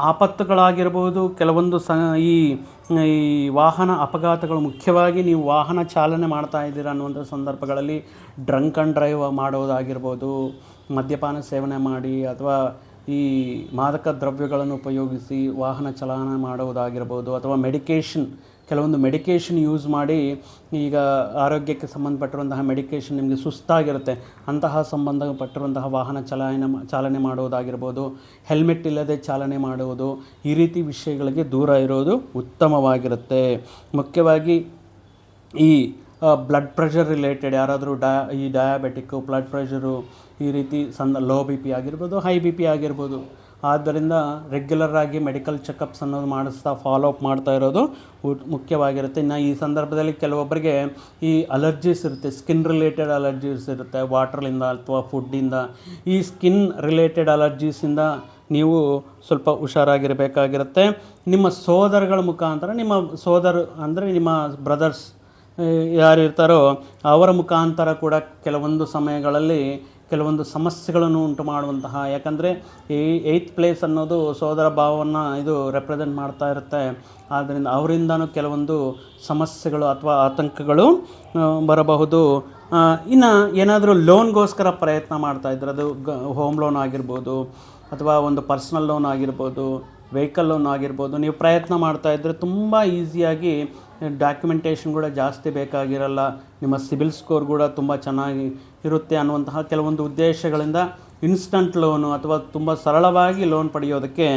ಆಪತ್ತುಗಳಾಗಿರ್ಬೋದು ಕೆಲವೊಂದು ಸ, ಈ ಈ ವಾಹನ ಅಪಘಾತಗಳು ಮುಖ್ಯವಾಗಿ ನೀವು ವಾಹನ ಚಾಲನೆ ಮಾಡ್ತಾ ಇದ್ದೀರ ಅನ್ನುವಂಥ ಸಂದರ್ಭಗಳಲ್ಲಿ ಡ್ರಂಕ್ ಆ್ಯಂಡ್ ಡ್ರೈವ್ ಮಾಡೋದಾಗಿರ್ಬೋದು ಮದ್ಯಪಾನ ಸೇವನೆ ಮಾಡಿ ಅಥವಾ ಈ ಮಾದಕ ದ್ರವ್ಯಗಳನ್ನು ಉಪಯೋಗಿಸಿ ವಾಹನ ಚಾಲನೆ ಮಾಡುವುದಾಗಿರ್ಬೋದು ಅಥವಾ ಮೆಡಿಕೇಷನ್ ಕೆಲವೊಂದು ಮೆಡಿಕೇಷನ್ ಯೂಸ್ ಮಾಡಿ ಈಗ ಆರೋಗ್ಯಕ್ಕೆ ಸಂಬಂಧಪಟ್ಟಿರುವಂತಹ ಮೆಡಿಕೇಷನ್ ನಿಮಗೆ ಸುಸ್ತಾಗಿರುತ್ತೆ, ಅಂತಹ ಸಂಬಂಧಪಟ್ಟಿರುವಂತಹ ವಾಹನ ಚಲಾಯನ ಚಾಲನೆ ಮಾಡುವುದಾಗಿರ್ಬೋದು ಹೆಲ್ಮೆಟ್ ಇಲ್ಲದೆ ಚಾಲನೆ ಮಾಡುವುದು, ಈ ರೀತಿ ವಿಷಯಗಳಿಗೆ ದೂರ ಇರೋದು ಉತ್ತಮವಾಗಿರುತ್ತೆ. ಮುಖ್ಯವಾಗಿ ಈ ಬ್ಲಡ್ ಪ್ರೆಷರ್ ರಿಲೇಟೆಡ್ ಯಾರಾದರೂ ಡಾ ಈ ಡಯಾಬೆಟಿಕ್ಕು ಬ್ಲಡ್ ಪ್ರೆಷರು ಈ ರೀತಿ ಸಣ್ಣ ಲೋ ಬಿ ಪಿ ಆಗಿರ್ಬೋದು ಹೈ ಬಿ ಪಿ ಆಗಿರ್ಬೋದು ಆದ್ದರಿಂದ ರೆಗ್ಯುಲರ್ ಆಗಿ ಮೆಡಿಕಲ್ ಚೆಕಪ್ಸ್ ಅನ್ನೋದು ಮಾಡಿಸ್ತಾ ಫಾಲೋ ಅಪ್ ಮಾಡ್ತಾ ಇರೋದು ಮುಖ್ಯವಾಗಿರುತ್ತೆ. ಇನ್ನು ಈ ಸಂದರ್ಭದಲ್ಲಿ ಕೆಲವೊಬ್ಬರಿಗೆ ಈ ಅಲರ್ಜೀಸ್ ಇರುತ್ತೆ ಸ್ಕಿನ್ ರಿಲೇಟೆಡ್ ಅಲರ್ಜೀಸ್ ಇರುತ್ತೆ ವಾಟ್ರಲಿಂದ ಅಥವಾ ಫುಡ್ಡಿಂದ ಈ ಸ್ಕಿನ್ ರಿಲೇಟೆಡ್ ಅಲರ್ಜೀಸಿಂದ ನೀವು ಸ್ವಲ್ಪ ಹುಷಾರಾಗಿರಬೇಕಾಗಿರುತ್ತೆ. ನಿಮ್ಮ ಸೋದರಗಳ ಮುಖಾಂತರ, ನಿಮ್ಮ ಸೋದರ ಅಂದರೆ ನಿಮ್ಮ ಬ್ರದರ್ಸ್ ಯಾರು ಇರ್ತಾರೋ ಅವರ ಮುಖಾಂತರ ಕೂಡ ಕೆಲವೊಂದು ಸಮಯಗಳಲ್ಲಿ ಕೆಲವೊಂದು ಸಮಸ್ಯೆಗಳನ್ನು ಉಂಟು ಮಾಡುವಂತಹ. ಯಾಕಂದರೆ ಈ ಏಯ್ತ್ ಪ್ಲೇಸ್ ಅನ್ನೋದು ಸೋದರ ಭಾವವನ್ನು ಇದು ರೆಪ್ರೆಸೆಂಟ್ ಮಾಡ್ತಾ ಇರುತ್ತೆ. ಆದ್ದರಿಂದ ಅವರಿಂದನೂ ಕೆಲವೊಂದು ಸಮಸ್ಯೆಗಳು ಅಥವಾ ಆತಂಕಗಳು ಬರಬಹುದು. ಇನ್ನು ಏನಾದರೂ ಲೋನ್ಗೋಸ್ಕರ ಪ್ರಯತ್ನ ಮಾಡ್ತಾ ಇದ್ರೆ ಅದು ಗ ಹೋಮ್ ಲೋನ್ ಆಗಿರ್ಬೋದು ಅಥವಾ ಒಂದು ಪರ್ಸ್ನಲ್ ಲೋನ್ ಆಗಿರ್ಬೋದು ವೆಹಿಕಲ್ ಲೋನ್ ಆಗಿರ್ಬೋದು, ನೀವು ಪ್ರಯತ್ನ ಮಾಡ್ತಾ ಇದ್ದರೆ ತುಂಬ ಈಸಿಯಾಗಿ ಡಾಕ್ಯುಮೆಂಟೇಷನ್ ಕೂಡ ಜಾಸ್ತಿ ಬೇಕಾಗಿರಲ್ಲ, ನಿಮ್ಮ ಸಿಬಿಲ್ ಸ್ಕೋರ್ ಕೂಡ ತುಂಬ ಚೆನ್ನಾಗಿ ಇರುತ್ತೆ ಅನ್ನುವಂತಹ ಕೆಲವೊಂದು ಉದ್ದೇಶಗಳಿಂದ ಇನ್ಸ್ಟಂಟ್ ಲೋನು ಅಥವಾ ತುಂಬ ಸರಳವಾಗಿ ಲೋನ್ ಪಡೆಯೋದಕ್ಕೆ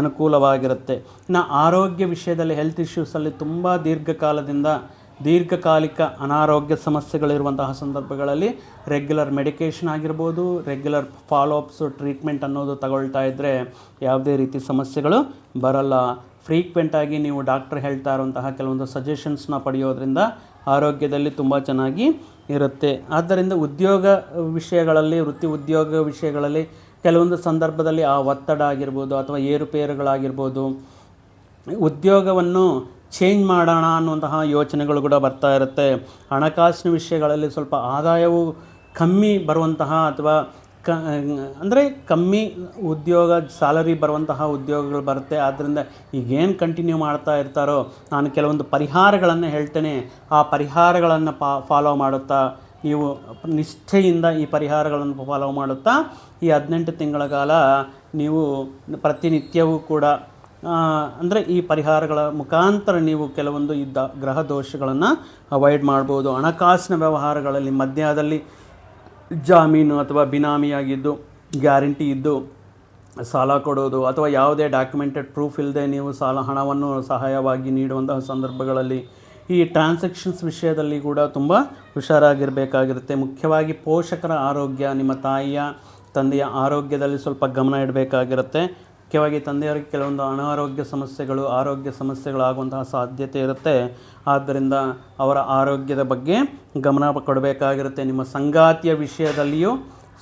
ಅನುಕೂಲವಾಗಿರುತ್ತೆ. ಇನ್ನು ಆರೋಗ್ಯ ವಿಷಯದಲ್ಲಿ ಹೆಲ್ತ್ ಇಶ್ಯೂಸಲ್ಲಿ ತುಂಬ ದೀರ್ಘಕಾಲದಿಂದ ದೀರ್ಘಕಾಲಿಕ ಅನಾರೋಗ್ಯ ಸಮಸ್ಯೆಗಳಿರುವಂತಹ ಸಂದರ್ಭಗಳಲ್ಲಿ ರೆಗ್ಯುಲರ್ ಮೆಡಿಕೇಷನ್ ಆಗಿರ್ಬೋದು ರೆಗ್ಯುಲರ್ ಫಾಲೋಅಪ್ಸು ಟ್ರೀಟ್ಮೆಂಟ್ ಅನ್ನೋದು ತಗೊಳ್ತಾ ಇದ್ದರೆ ಯಾವುದೇ ರೀತಿ ಸಮಸ್ಯೆಗಳು ಬರಲ್ಲ. ಫ್ರೀಕ್ವೆಂಟಾಗಿ ನೀವು ಡಾಕ್ಟ್ರ್ ಹೇಳ್ತಾ ಇರುವಂತಹ ಕೆಲವೊಂದು ಸಜೆಷನ್ಸ್ನ ಪಡೆಯೋದ್ರಿಂದ ಆರೋಗ್ಯದಲ್ಲಿ ತುಂಬ ಚೆನ್ನಾಗಿ ಇರುತ್ತೆ. ಆದ್ದರಿಂದ ಉದ್ಯೋಗ ವಿಷಯಗಳಲ್ಲಿ, ವೃತ್ತಿ ಉದ್ಯೋಗ ವಿಷಯಗಳಲ್ಲಿ ಕೆಲವೊಂದು ಸಂದರ್ಭದಲ್ಲಿ ಆ ಒತ್ತಡ ಆಗಿರ್ಬೋದು ಅಥವಾ ಏರುಪೇರುಗಳಾಗಿರ್ಬೋದು, ಉದ್ಯೋಗವನ್ನು ಚೇಂಜ್ ಮಾಡೋಣ ಅನ್ನುವಂತಹ ಯೋಚನೆಗಳು ಕೂಡ ಬರ್ತಾ ಇರುತ್ತೆ. ಹಣಕಾಸಿನ ವಿಷಯಗಳಲ್ಲಿ ಸ್ವಲ್ಪ ಆದಾಯವು ಕಮ್ಮಿ ಬರುವಂತಹ ಅಥವಾ ಕ, ಅಂದರೆ ಕಮ್ಮಿ ಉದ್ಯೋಗ ಸ್ಯಾಲರಿ ಬರುವಂತಹ ಉದ್ಯೋಗಗಳು ಬರುತ್ತೆ. ಆದ್ದರಿಂದ ಈಗೇನು ಕಂಟಿನ್ಯೂ ಮಾಡ್ತಾ ಇರ್ತಾರೋ, ನಾನು ಕೆಲವೊಂದು ಪರಿಹಾರಗಳನ್ನು ಹೇಳ್ತೇನೆ. ಆ ಪರಿಹಾರಗಳನ್ನು ಪಾ ಫಾಲೋ ಮಾಡುತ್ತಾ ನೀವು ನಿಷ್ಠೆಯಿಂದ ಈ ಪರಿಹಾರಗಳನ್ನು ಫಾಲೋ ಮಾಡುತ್ತಾ, ಈ ಹದಿನೆಂಟು ತಿಂಗಳ ಕಾಲ ನೀವು ಪ್ರತಿನಿತ್ಯವೂ ಕೂಡ ಅಂದರೆ ಈ ಪರಿಹಾರಗಳ ಮುಖಾಂತರ ನೀವು ಕೆಲವೊಂದು ಇದ್ದ ಗ್ರಹ ದೋಷಗಳನ್ನು ಅವಾಯ್ಡ್ ಮಾಡ್ಬೋದು. ಹಣಕಾಸಿನ ವ್ಯವಹಾರಗಳಲ್ಲಿ ಮಧ್ಯದಲ್ಲಿ ಜಾಮೀನು ಅಥವಾ ಬಿನಾಮಿಯಾಗಿದ್ದು, ಗ್ಯಾರಂಟಿ ಇದ್ದು, ಸಾಲ ಕೊಡೋದು ಅಥವಾ ಯಾವುದೇ ಡಾಕ್ಯುಮೆಂಟೆಡ್ ಪ್ರೂಫ್ ಇಲ್ಲದೆ ನೀವು ಸಾಲ, ಹಣವನ್ನು ಸಹಾಯವಾಗಿ ನೀಡುವಂತಹ ಸಂದರ್ಭಗಳಲ್ಲಿ ಈ ಟ್ರಾನ್ಸಾಕ್ಷನ್ಸ್ ವಿಷಯದಲ್ಲಿ ಕೂಡ ತುಂಬ ಹುಷಾರಾಗಿರಬೇಕಾಗಿರುತ್ತೆ. ಮುಖ್ಯವಾಗಿ ಪೋಷಕರ ಆರೋಗ್ಯ, ನಿಮ್ಮ ತಾಯಿಯ, ತಂದೆಯ ಆರೋಗ್ಯದಲ್ಲಿ ಸ್ವಲ್ಪ ಗಮನ ಇಡಬೇಕಾಗಿರುತ್ತೆ. ಮುಖ್ಯವಾಗಿ ತಂದೆಯವರಿಗೆ ಕೆಲವೊಂದು ಅನಾರೋಗ್ಯ ಸಮಸ್ಯೆಗಳು, ಆರೋಗ್ಯ ಸಮಸ್ಯೆಗಳಾಗುವಂತಹ ಸಾಧ್ಯತೆ ಇರುತ್ತೆ. ಆದ್ದರಿಂದ ಅವರ ಆರೋಗ್ಯದ ಬಗ್ಗೆ ಗಮನ ಕೊಡಬೇಕಾಗಿರುತ್ತೆ. ನಿಮ್ಮ ಸಂಗಾತಿಯ ವಿಷಯದಲ್ಲಿಯೂ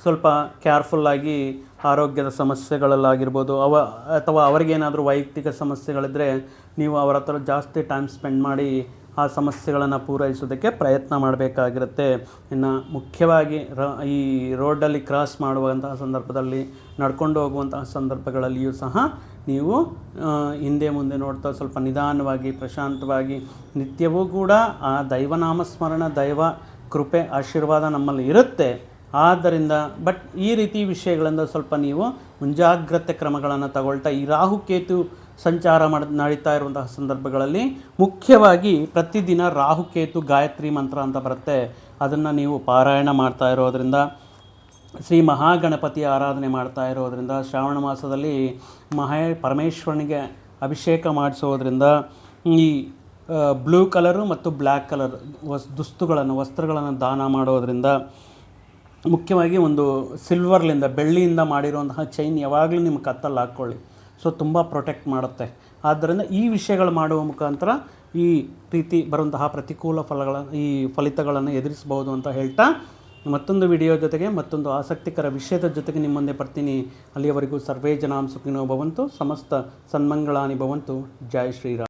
ಸ್ವಲ್ಪ ಕೇರ್ಫುಲ್ಲಾಗಿ ಆರೋಗ್ಯದ ಸಮಸ್ಯೆಗಳಲ್ಲಾಗಿರ್ಬೋದು. ಅವ, ಅಥವಾ ಅವರಿಗೇನಾದರೂ ವೈಯಕ್ತಿಕ ಸಮಸ್ಯೆಗಳಿದ್ದರೆ ನೀವು ಅವರ ಹತ್ರ ಜಾಸ್ತಿ ಟೈಮ್ ಸ್ಪೆಂಡ್ ಮಾಡಿ ಆ ಸಮಸ್ಯೆಗಳನ್ನು ಪೂರೈಸೋದಕ್ಕೆ ಪ್ರಯತ್ನ ಮಾಡಬೇಕಾಗಿರುತ್ತೆ. ಇನ್ನು ಮುಖ್ಯವಾಗಿ ರ, ಈ ರೋಡಲ್ಲಿ ಕ್ರಾಸ್ ಮಾಡುವಂತಹ ಸಂದರ್ಭದಲ್ಲಿ, ನಡ್ಕೊಂಡು ಹೋಗುವಂತಹ ಸಂದರ್ಭಗಳಲ್ಲಿಯೂ ಸಹ ನೀವು ಹಿಂದೆ ಮುಂದೆ ನೋಡ್ತಾ ಸ್ವಲ್ಪ ನಿಧಾನವಾಗಿ, ಪ್ರಶಾಂತವಾಗಿ ನಿತ್ಯವೂ ಕೂಡ ಆ ದೈವನಾಮ ಸ್ಮರಣ, ದೈವ ಕೃಪೆ, ಆಶೀರ್ವಾದ ನಮ್ಮಲ್ಲಿ ಇರುತ್ತೆ. ಆದ್ದರಿಂದ, ಬಟ್ ಈ ರೀತಿ ವಿಷಯಗಳಿಂದ ಸ್ವಲ್ಪ ನೀವು ಮುಂಜಾಗ್ರತೆ ಕ್ರಮಗಳನ್ನು ತಗೊಳ್ತಾ, ಈ ರಾಹುಕೇತು ಸಂಚಾರ ಮಾಡ ನಡೀತಾ ಇರುವಂತಹ ಸಂದರ್ಭಗಳಲ್ಲಿ ಮುಖ್ಯವಾಗಿ ಪ್ರತಿದಿನ ರಾಹುಕೇತು ಗಾಯತ್ರಿ ಮಂತ್ರ ಅಂತ ಬರುತ್ತೆ. ಅದನ್ನು ನೀವು ಪಾರಾಯಣ ಮಾಡ್ತಾ ಇರೋದ್ರಿಂದ, ಶ್ರೀ ಮಹಾಗಣಪತಿ ಆರಾಧನೆ ಮಾಡ್ತಾ ಇರೋದ್ರಿಂದ, ಶ್ರಾವಣ ಮಾಸದಲ್ಲಿ ಮಹೇ ಪರಮೇಶ್ವರನಿಗೆ ಅಭಿಷೇಕ ಮಾಡಿಸೋದ್ರಿಂದ ಈ ಬ್ಲೂ ಕಲರು ಮತ್ತು ಬ್ಲ್ಯಾಕ್ ಕಲರ್ ವಸ್ ದುಸ್ತುಗಳನ್ನು, ವಸ್ತ್ರಗಳನ್ನು ದಾನ ಮಾಡೋದ್ರಿಂದ ಮುಖ್ಯವಾಗಿ ಒಂದು ಸಿಲ್ವರ್ಲಿಂದ, ಬೆಳ್ಳಿಯಿಂದ ಮಾಡಿರುವಂತಹ ಚೈನ್ ಯಾವಾಗಲೂ ನಿಮ್ಮ ಕತ್ತಲ್ಲಿ ಹಾಕ್ಕೊಳ್ಳಿ. ಸೊ ತುಂಬ ಪ್ರೊಟೆಕ್ಟ್ ಮಾಡುತ್ತೆ. ಆದ್ದರಿಂದ ಈ ವಿಷಯಗಳು ಮಾಡುವ ಮುಖಾಂತರ ಈ ರೀತಿ ಬರುವಂತಹ ಪ್ರತಿಕೂಲ ಫಲಗಳ, ಈ ಫಲಿತಗಳನ್ನು ಎದುರಿಸಬಹುದು ಅಂತ ಹೇಳ್ತಾ ಮತ್ತೊಂದು ವಿಡಿಯೋ ಜೊತೆಗೆ ಮತ್ತೊಂದು ಆಸಕ್ತಿಕರ ವಿಷಯದ ಜೊತೆಗೆ ನಿಮ್ಮ ಮುಂದೆ ಬರ್ತೀನಿ. ಅಲ್ಲಿಯವರೆಗೂ ಸರ್ವೇ ಜನಾಂ ಸುಖಿನೋ ಭವಂತು. ಸಮಸ್ತ ಸನ್ಮಂಗಳಾನಿ ಭವಂತು. ಜೈ ಶ್ರೀರಾಮ್.